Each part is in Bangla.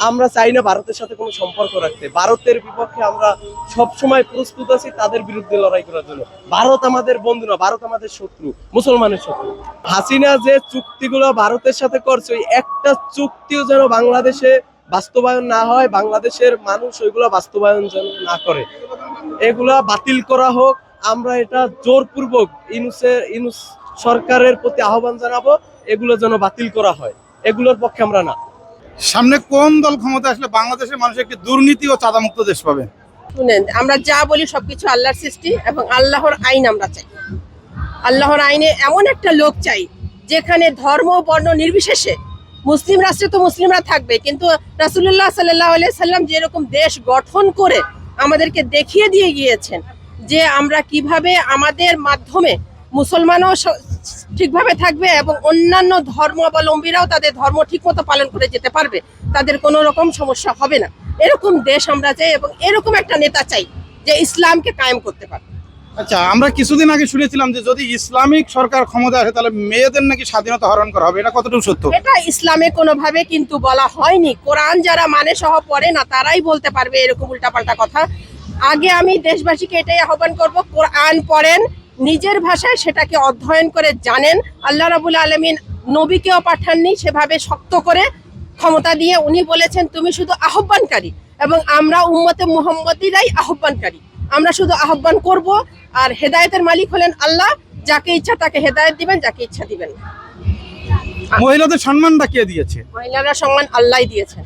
আমরা চাই না ভারতের সাথে কোনো সম্পর্ক রাখতে। ভারতের বিপক্ষে আমরা সব সময় প্রস্তুত আছি তাদের বিরুদ্ধে লড়াই করার জন্য। ভারত আমাদের বন্ধু না, ভারত আমাদের শত্রু, মুসলমানের শত্রু। হাসিনা যে চুক্তিগুলো ভারতের সাথে করছে, ওই একটা চুক্তিও যেন বাংলাদেশে বাস্তবায়ন না হয়, বাংলাদেশের মানুষ ওইগুলো বাস্তবায়ন যেন না করে। এগুলা বাতিল করা হোক, আমরা এটা জোরপূর্বক ইনুসের, ইনুস সরকারের প্রতি আহ্বান জানাব, এগুলো যেন বাতিল করা হয়। এগুলোর পক্ষে আমরা না। সামনে কোন দল ক্ষমতা আসলে বাংলাদেশের মানুষ একটি দুর্নীতি ও চাঁদামুক্ত দেশ পাবে? শুনেন, আমরা যা বলি সবকিছু আল্লাহর সৃষ্টি এবং আল্লাহর আইন আমরা চাই। আল্লাহর আইনে এমন একটা লোক চাই, যেখানে ধর্ম বর্ণ নির্বিশেষে মুসলিম রাষ্ট্রে তো মুসলিমরা থাকবে, কিন্তু রাসুল্লাহ সাল্লাহ সাল্লাম যেরকম দেশ গঠন করে আমাদেরকে দেখিয়ে দিয়ে গিয়েছেন যে আমরা কীভাবে আমাদের মাধ্যমে মুসলমানও ঠিকভাবে থাকবে এবং অন্যান্য ধর্মাবলম্বীরাও তাদের ধর্ম ঠিকমতো পালন করে যেতে পারবে তাদের কোনো রকম সমস্যা হবে না। এরকম দেশ আমরা চাই এবং এরকম একটা নেতা চাই যে ইসলামকে কায়েম করতে পারবে। আচ্ছা আমরা কিছুদিন আগে শুনেছিলাম যে যদি ইসলামিক সরকার ক্ষমতা আসে তাহলে মেয়েদের নাকি স্বাধীনতা হরণ করা হবে এটা কতটুকু সত্য? এটা ইসলামে কোনোভাবে কিন্তু বলা হয়নি। কোরআন যারা মানে সহ পড়ে না তারাই বলতে পারবে এরকম উল্টাপাল্টা কথা। আগে আমি দেশবাসীকে এটাই আহ্বান করব কোরআন পড়েন নিজের ভাষায় সেটাকে অধ্যয়ন করে জানেন। আল্লাহ রাবুল আলমিন নবীকেও পাঠাননি সেভাবে শক্ত করে ক্ষমতা দিয়ে উনি বলেছেন তুমি শুধু আহ্বানকারী এবং আমরা উম্মতে মুহাম্মদিরাই আহ্বানকারী। আমরা শুধু আহ্বান করব আর হেদায়েতের মালিক হলেন আল্লাহ। যাকে ইচ্ছা তাকে হেদায়েত দিবেন যাকে ইচ্ছা দিবেন মহিলাদের সম্মানটা কে দিয়েছে? মহিলারা সম্মান আল্লাহ দিয়েছেন।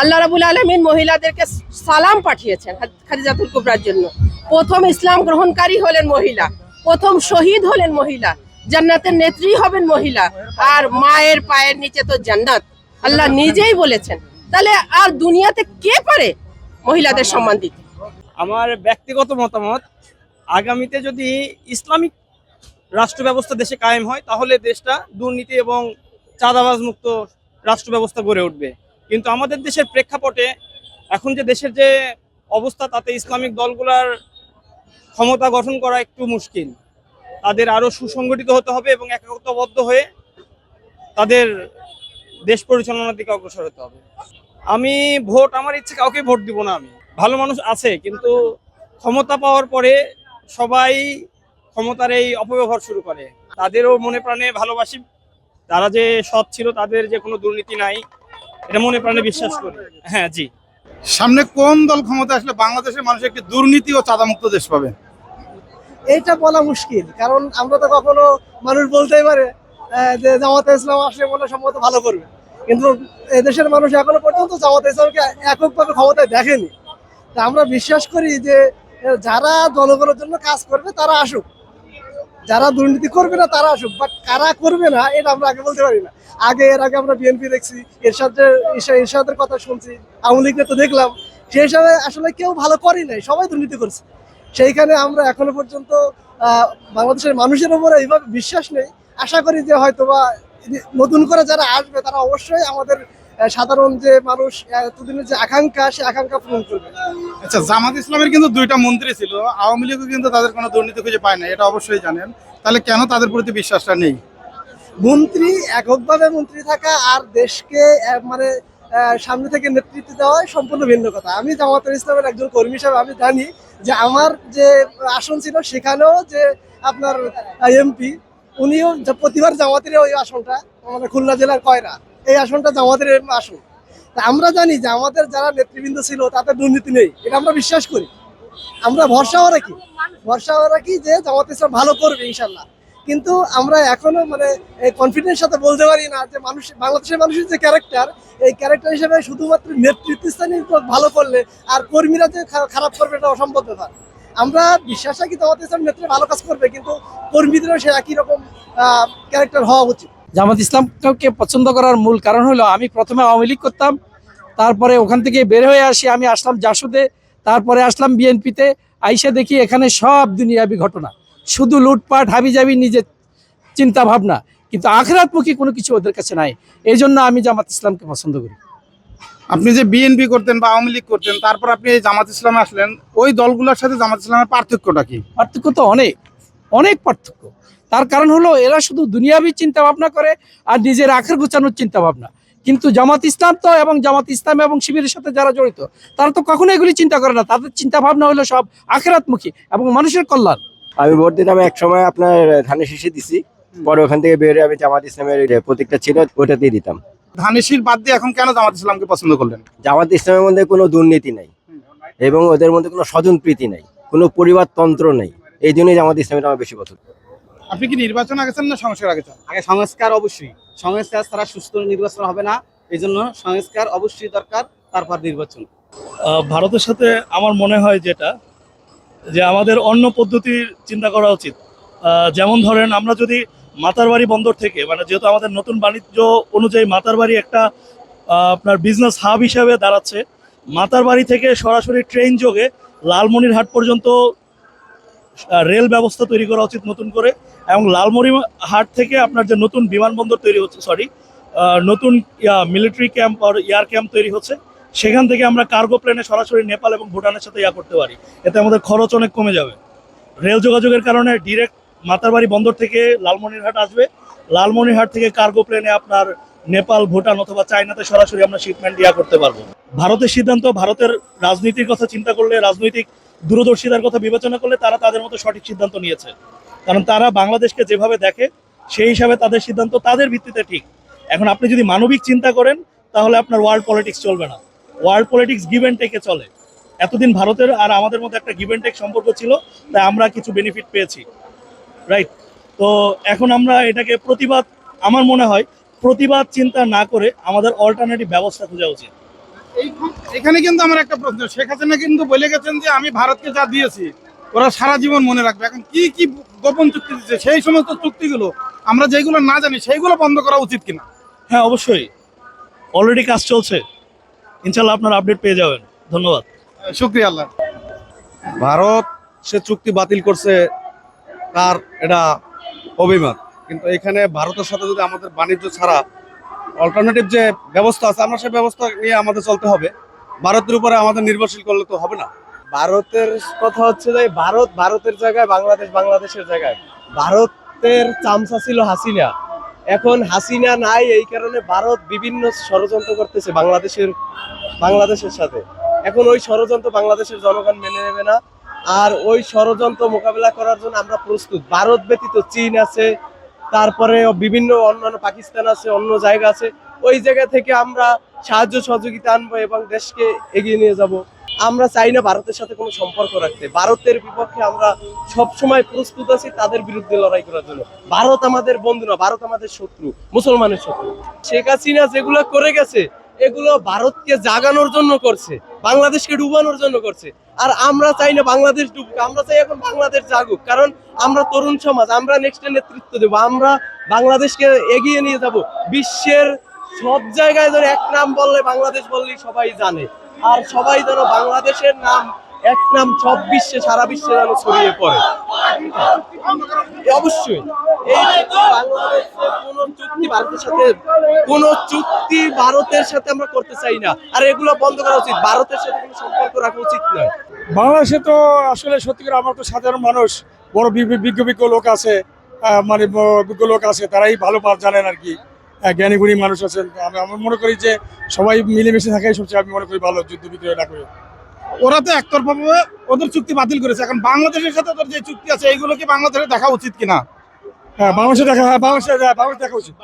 আল্লাহ রাবুল আলমিন মহিলাদেরকে সালাম পাঠিয়েছেন খাদিজাতুল কুবরার জন্য। প্রথম ইসলাম গ্রহণকারী হলেন মহিলা। প্রথম শহীদ হলেন মহিলা, জান্নাতের নেত্রী হবেন মহিলা, আর মায়ের পায়ের নিচে তো জান্নাত। আল্লাহ নিজেই বলেছেন। তাহলে আর দুনিয়াতে কে পারে মহিলাদের সম্মান দিতে? আমার ব্যক্তিগত মতামত, আগামীতে যদি ইসলামিক রাষ্ট্র ব্যবস্থা দেশে কায়েম হয়, তাহলে দেশটা দুর্নীতি এবং চাঁদাবাজ মুক্ত রাষ্ট্র ব্যবস্থা গড়ে উঠবে। কিন্তু আমাদের দেশের প্রেক্ষাপটে এখন যে দেশের যে অবস্থা, তাতে ইসলামিক দলগুলার ক্ষমতা গঠন করা একটু মুশকিল। তাদের আরও সুসংগঠিত হতে হবে এবং একাত্মবদ্ধ হয়ে তাদের দেশ পরিচালনার দিকে অগ্রসর হতে হবে। আমি ভোট, আমার ইচ্ছে কাউকে ভোট দিব না আমি। ভালো মানুষ আছে, কিন্তু ক্ষমতা পাওয়ার পরে সবাই ক্ষমতার এই অপব্যবহার শুরু করে। তাদেরও মনে প্রাণে ভালোবাসি। তারা যে সৎ ছিল, তাদের যে কোনো দুর্নীতি নাই, এটা মনে প্রাণে বিশ্বাস করি। হ্যাঁ জি। সামনে কোন দল ক্ষমতা আসলে বাংলাদেশের মানুষ একটি দুর্নীতি ও চাঁদামুক্ত দেশ পাবে? এইটা বলা মুশকিল, কারণ আমরা তো কখনো মানুষ বলতেই পারে যে জামাতে ইসলাম আসলে মনে সম্ভবত ভালো করবে। কিন্তু এদেশের মানুষ এখনও পর্যন্ত জামাতে ইসলামকে এককভাবে ক্ষমতায় দেখেনি। তা আমরা বিশ্বাস করি যে যারা জনগণের জন্য কাজ করবে তারা আসুক। যারা দুর্নীতি করবে না তারা আসুক বাট কারা করবে না, এটা আমরা আগে বলতে পারি না। আগে এর আগে আমরা বিএনপি দেখছি, এরশাদের এরশাদের কথা শুনছি, আওয়ামী লীগের তো দেখলাম। সেই হিসাবে আসলে কেউ ভালো করেই নাই, সবাই দুর্নীতি করছে। সেইখানে আমরা এখনও পর্যন্ত বাংলাদেশের মানুষের উপরে এইভাবে বিশ্বাস নেই। আশা করি যে হয়তো বা নতুন করে যারা আসবে তারা অবশ্যই আমাদের সাধারণ যে মানুষ এতদিনের যে আকাঙ্ক্ষা সে আকাঙ্ক্ষা পূরণ করবে। আচ্ছা জামাত ইসলামের কিন্তু দুইটা মন্ত্রী ছিল। আওয়ামী লীগও কিন্তু তাদের কোনো দুর্নীতি খুঁজে পায় না এটা অবশ্যই জানেন। তাহলে কেন তাদের প্রতি বিশ্বাসটা নেই? মন্ত্রী এককভাবে মন্ত্রী থাকা আর দেশকে মানে সামনে থেকে নেতৃত্ব দেওয়া সম্পূর্ণ ভিন্ন কথা। আমি জামাতের ইসলামের একজন কর্মী হিসাবে আমি জানি যে আমার যে আসন ছিল সেখানেও যে আপনার এমপি উনিও প্রতিবার জামাতের ওই আসনটা, আমাদের খুলনা জেলার কয়রা, এই আসনটা জামাতের আসন। তা আমরা জানি যে আমাদের যারা নেতৃবৃন্দ ছিল, তাতে দুর্নীতি নেই, এটা আমরা বিশ্বাস করি। আমরা ভরসাও রাখি ভরসাও রাখি যে জামাত ইসলাম ভালো করবে, ইনশাল্লাহ। কিন্তু আমরা এখনও মানে কনফিডেন্স সাথে বলতে পারি না যে মানুষ বাংলাদেশের মানুষের যে ক্যারেক্টার এই ক্যারেক্টার হিসেবে শুধুমাত্র নেতৃত্বস্থানীয় ভালো করলে আর কর্মীরা যে খারাপ করবে এটা অসম্ভব ব্যাপার। আমরা বিশ্বাস রাখি জামাত ইসলাম নেত্রী ভালো কাজ করবে, কিন্তু কর্মীদেরও সে একই রকম ক্যারেক্টার হওয়া উচিত। জামাত ইসলামকে পছন্দ করার মূল কারণ হলো, আমি প্রথমে আওয়ামী লীগ করতাম, তারপরে ওখান থেকে বের হয়ে আসি, আমি আসলাম জাসুদে, তারপরে আসলাম বিএনপিতে, আইসে দেখি এখানে সব দুনিয়াবি ঘটনা। শুধু লুটপাট হাবি হাবিজাবি নিজের চিন্তা ভাবনা কিন্তু আখরাতমুখী কোনো কিছু ওদের কাছে নাই। এই জন্য আমি জামাত ইসলামকে পছন্দ করি। আপনি যে বিএনপি করতেন বা আওয়ামী লীগ করতেন তারপর আপনি এই জামাত ইসলামে আসলেন ওই দলগুলোর সাথে জামাত ইসলামের পার্থক্যটা কি? পার্থক্য তো অনেক অনেক পার্থক্য। তার কারণ হলো এরা শুধু দুনিয়াবি চিন্তা ভাবনা করে আর নিজের আখের গুছানোর চিন্তা ভাবনা কিন্তু জামাত ইসলাম তো এবং জামাত ইসলাম এবং শিবিরের সাথে যারা জড়িত তারা তো কখনো এগুলি চিন্তা করে না। তাদের চিন্তা ভাবনা হলো সব আখেরাতমুখী এবং মানুষের কল্যাণ। আমি ভোট দিতাম এক সময় আপনার ধানের শীষে দিছি। পরে ওখান থেকে বের হয়ে আমি জামাত ইসলামের প্রতীকটা ছিল ওটাতেই দিতাম। ধানেশির বাদ দিয়ে এখন কেন জামাত ইসলামকে পছন্দ করলেন? জামাত ইসলামের মধ্যে কোনো দুর্নীতি নাই এবং ওদের মধ্যে কোনো স্বজন প্রীতি নাই কোনো পরিবারতন্ত্র নেই। এই জন্যই জামাত ইসলামের আমার বেশি পছন্দ। আপনি কি নির্বাচন আগেছেন না সংস্কার আগেছেন? আগে সংস্কার অবশ্যই। সংস্কার ছাড়া সুস্থ নির্বাচন হবে না এই জন্য সংস্কার অবশ্যই দরকার তারপর নির্বাচন। আহ, ভারতের সাথে আমার মনে হয় যেটা যে আমাদের অন্য পদ্ধতির চিন্তা করা উচিত। যেমন ধরেন আমরা যদি মাতারবাড়ি বন্দর থেকে মানে যেহেতু আমাদের নতুন বাণিজ্য অনুযায়ী মাতারবাড়ি একটা আপনার বিজনেস হাব হিসাবে দাঁড়াচ্ছে, মাতারবাড়ি থেকে সরাসরি ট্রেন যোগে লালমনিরহাট পর্যন্ত রেল ব্যবস্থা তৈরি করা উচিত নতুন করে এবং লালমনি হাট থেকে আপনার যে নতুন বিমানবন্দর তৈরি হচ্ছে সরি নতুন মিলিটারি ক্যাম্প আর এয়ার ক্যাম্প তৈরি হচ্ছে সেখান থেকে আমরা কার্গো প্লেনে সরাসরি নেপাল এবং ভুটানের সাথে ইয়া করতে পারি। এতে আমাদের খরচ অনেক কমে যাবে। রেল যোগাযোগের কারণে ডিরেক্ট মাতারবাড়ি বন্দর থেকে লালমনিরহাট আসবে। লালমনিরহাট থেকে কার্গো প্লেনে আপনার নেপাল, ভুটান অথবা চায়নাতে সরাসরি আমরা শিপমেন্ট ইয়া করতে পারব। ভারতের সিদ্ধান্ত, ভারতের রাজনীতির কথা চিন্তা করলে, রাজনৈতিক দূরদর্শিতার কথা বিবেচনা করলে তারা তাদের মতো সঠিক সিদ্ধান্ত নিয়েছে। কারণ তারা বাংলাদেশকে যেভাবে দেখে, সেই হিসাবে তাদের সিদ্ধান্ত তাদের ভিত্তিতে ঠিক। এখন আপনি যদি মানবিক চিন্তা করেন, তাহলে আপনার ওয়ার্ল্ড পলিটিক্স চলবে না। ওয়ার্ল্ড পলিটিক্স গিভ অ্যান্ড টেকে চলে। এতদিন ভারতের আর আমাদের মধ্যে একটা গিভ অ্যান্ড টেক সম্পর্ক ছিল তাই আমরা কিছু বেনিফিট পেয়েছি। রাইট তো এখন আমরা এটাকে প্রতিবাদ আমার মনে হয় প্রতিবাদ চিন্তা না করে আমাদের অল্টারনেটিভ ব্যবস্থা খোঁজা উচিত। এখানে কিন্তু আমার একটা প্রশ্ন শেখ হাসিনা কিন্তু বলে গেছেন যে আমি ভারতকে যা দিয়েছি ওরা সারা জীবন মনে রাখবে। এখন কি কি গোপন চুক্তি দিচ্ছে? সেই সমস্ত চুক্তিগুলো আমরা যেগুলো না জানি সেইগুলো বন্ধ করা উচিত কিনা? হ্যাঁ অবশ্যই। অলরেডি কাজ চলছে। ইনশাল্লাহ আপনার আপডেট পেয়ে যাবেন। ধন্যবাদ। শুক্রিয়া আল্লাহ। ভারত সে চুক্তি বাতিল করছে তার এটা অভিমত। কিন্তু এখানে ভারতের সাথে যদি আমাদের বাণিজ্য ছাড়া অল্টারনেটিভ যে ব্যবস্থা আছে আমরা সেই ব্যবস্থা নিয়ে আমাদের চলতে হবে। ভারতের উপরে আমাদের নির্ভরশীল করলে তো হবে না। ভারতের কথা হচ্ছে যে ভারত ভারতের জায়গায় বাংলাদেশ বাংলাদেশের জায়গায়। ভারতের চামচা ছিল হাসিনা। এখন হাসিনা নাই এই কারণে ভারত বিভিন্ন ষড়যন্ত্র করতেছে বাংলাদেশের বাংলাদেশের সাথে। এখন ওই ষড়যন্ত্র বাংলাদেশের জনগণ মেনে নেবে না। আর ওই ষড়যন্ত্র মোকাবেলা করার জন্য আমরা প্রস্তুত। ভারত ব্যতীত চীন আছে, তারপরে বিভিন্ন অন্যান্য পাকিস্তান আছে, অন্য জায়গা আছে। ওই জায়গা থেকে আমরা সাহায্য সহযোগিতা আনব এবং দেশকে এগিয়ে নিয়ে যাব। আমরা চাই না ভারতের সাথে কোনো সম্পর্ক রাখতে। ভারতের বিপক্ষে আমরা সব সময় প্রস্তুত আছি তাদের বিরুদ্ধে লড়াই করার জন্য। ভারত আমাদের বন্ধু না, ভারত আমাদের শত্রু, মুসলমানের শত্রু। শেখ হাসিনা যেগুলো করে গেছে এগুলো ভারতকে জাগানোর জন্য করছে, বাংলাদেশকে ডুবানোর জন্য করছে। আর আমরা চাই না বাংলাদেশ ডুবুক, আমরা চাই এখন বাংলাদেশ জাগুক। কারণ আমরা তরুণ সমাজ, আমরা নেক্সট নেতৃত্ব দেব, আমরা বাংলাদেশকে এগিয়ে নিয়ে যাব। বিশ্বের সব জায়গায় যেন এক নাম বললে বাংলাদেশ বললেই সবাই জানে। আর সবাই যেন বাংলাদেশের নাম এক নাম সব বিশ্বে, সারা বিশ্বে যেন ছড়িয়ে পড়ে। অবশ্যই, এই কোন চুক্তি ভারতের সাথে, কোন চুক্তি ভারতের সাথে আমরা করতে চাই না। আর এগুলো বন্ধ করা উচিত, ভারতের সাথে কোনো সম্পর্ক রাখা উচিত নয় বাংলাদেশে তো আসলে সত্যিকার আমার তো সাধারণ মানুষ, বড় বিজ্ঞ বিজ্ঞ লোক আছে মানে বিজ্ঞ লোক আছে, তারাই ভালো পার জানেন আর কি। জ্ঞানী গুণী মানুষ আছেন। আমি আমি মনে করি যে সবাই মিলেমিশে থাকাই সবচেয়ে আমি মনে করি ভালো, যুদ্ধ বিদ্রোহ না করে। ওরা তো একতরফাভাবে ওদের চুক্তি বাতিল করেছে। এখন বাংলাদেশের সাথে ওদের যে চুক্তি আছে এইগুলো কি বাংলাদেশে দেখা উচিত কিনা? হ্যাঁ বাংলাদেশে দেখা হ্যাঁ বাংলাদেশে হ্যাঁ, বাংলাদেশে দেখা উচিত।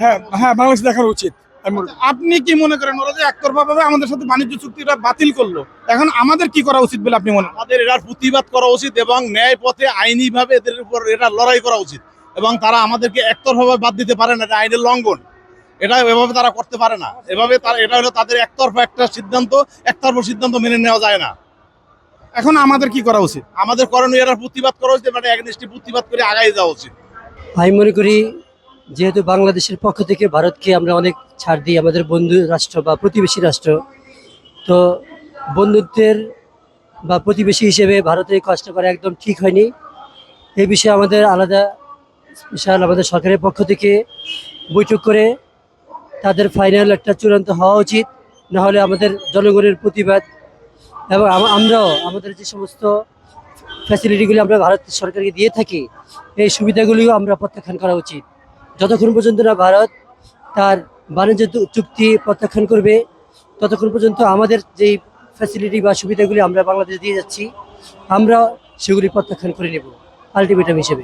হ্যাঁ হ্যাঁ বাংলাদেশে দেখা উচিত। মনে করি। আপনি কি মনে করেন ওরা যে একতরফাভাবে আমাদের সাথে বাণিজ্য চুক্তিটা বাতিল করল? এখন আমাদের কি করা উচিত বলে আপনি মনে করেন? আমাদের এটার প্রতিবাদ করা উচিত এবং ন্যায় পথে আইনিভাবে এদের উপর এটা লড়াই করা উচিত। এবং তারা আমাদেরকে একতরফাভাবে বাদ দিতে পারে না এটা আইনের লঙ্ঘন। এটা এভাবে তারা করতে পারে না। এভাবে তারা এটা হলো তাদের একতরফা একটা সিদ্ধান্ত একতরফা সিদ্ধান্ত মেনে নেওয়া যায় না। এখন আমাদের কি করা উচিত? আমাদের করণীয় এরা প্রতিবাদ করা উচিত মানে একনিষ্ঠি প্রতিবাদ করে আগাই যাওয়া উচিত। আমি মনে করি যেহেতু বাংলাদেশের পক্ষ থেকে ভারতকে আমরা অনেক ছাড় দিই আমাদের বন্ধু রাষ্ট্র বা প্রতিবেশী রাষ্ট্র তো বন্ধুত্বের বা প্রতিবেশী হিসেবে ভারতের কষ্ট করা একদম ঠিক হয়নি। এই বিষয়ে আমাদের আলাদা স্পেশাল আমাদের সরকারের পক্ষ থেকে বৈঠক করে তাদের ফাইনাল একটা চূড়ান্ত হওয়া উচিত, নাহলে আমাদের জনগণের প্রতিবাদ এবং আমরাও আমাদের যে সমস্ত ফ্যাসিলিটিগুলি আমরা ভারত সরকারকে দিয়ে থাকি, এই সুবিধাগুলিও আমরা প্রত্যাখ্যান করা উচিত। যতক্ষণ পর্যন্ত না ভারত তার বাণিজ্য চুক্তি প্রত্যাখ্যান করবে, ততক্ষণ পর্যন্ত আমাদের যেই ফ্যাসিলিটি বা সুবিধাগুলি আমরা বাংলাদেশে দিয়ে যাচ্ছি আমরা সেগুলি প্রত্যাখ্যান করে নেব আলটিমেটাম হিসেবে।